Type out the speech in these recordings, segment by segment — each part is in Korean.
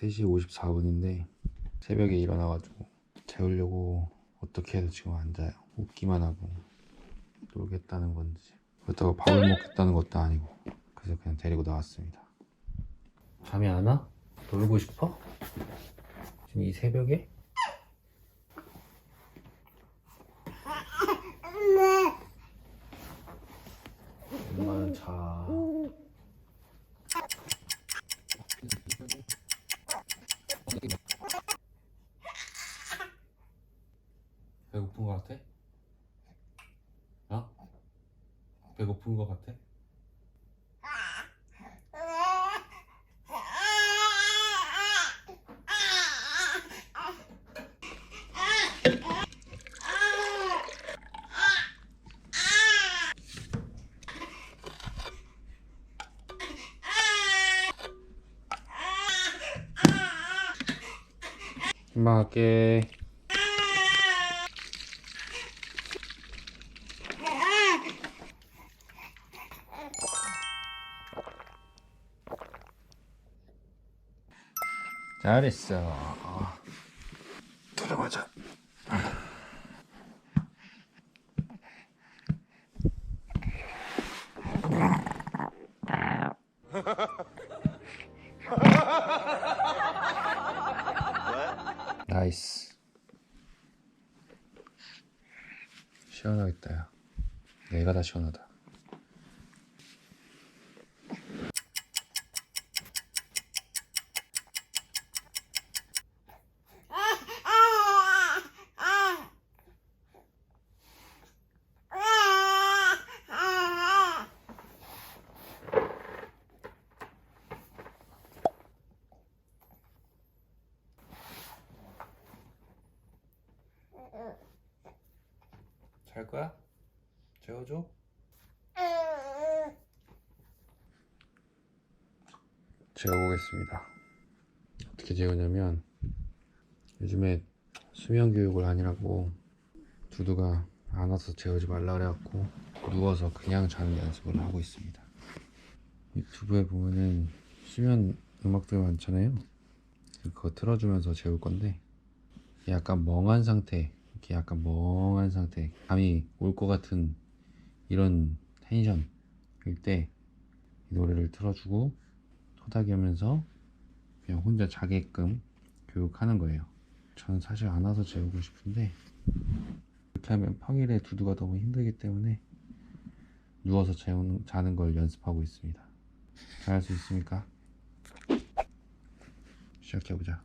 3시 54분인데 새벽에 일어나가지고 재우려고 어떻게 해도 지금 안 자요. 웃기만 하고 놀겠다는 건지 그렇다고 밥을 먹겠다는 것도 아니고 그래서 그냥 데리고 나왔습니다. 잠이 안 와? 놀고 싶어? 지금 이 새벽에? 엄마는 자. 배고픈 거 같아? 어? 배고픈 거 같아? 갈 잘했어. 들어가자. 나이스. 시원하겠다, 야. 내가 다 시원하다. 잘 거야? 재워줘? 재워보겠습니다. 어떻게 재우냐면 요즘에 수면 교육을 하느라고 두두가 안 와서 재우지 말라 그래갖고 누워서 그냥 자는 연습을 하고 있습니다. 유튜브에 보면은 수면 음악들 많잖아요. 그거 틀어주면서 재울 건데 약간 멍한 상태 이렇게 약간 멍한 상태 잠이 올 것 같은 이런 텐션일 때 이 노래를 틀어주고 토닥이면서 그냥 혼자 자게끔 교육하는 거예요. 저는 사실 안 와서 재우고 싶은데 이렇게 하면 평일에 두두가 너무 힘들기 때문에 누워서 재우는, 자는 걸 연습하고 있습니다. 잘 할 수 있습니까? 시작해보자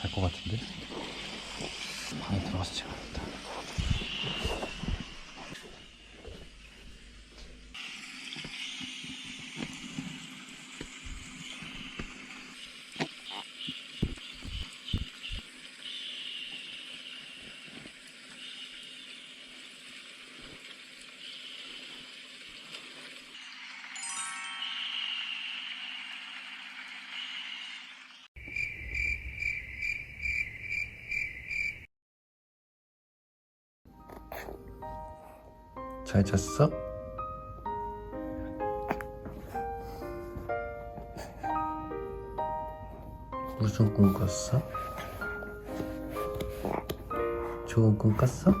잘 것 같은데? 방에 들어가서 재워야겠다. 잘 잤어? 무슨 꿈 꿨어? 좋은 꿈 꿨어?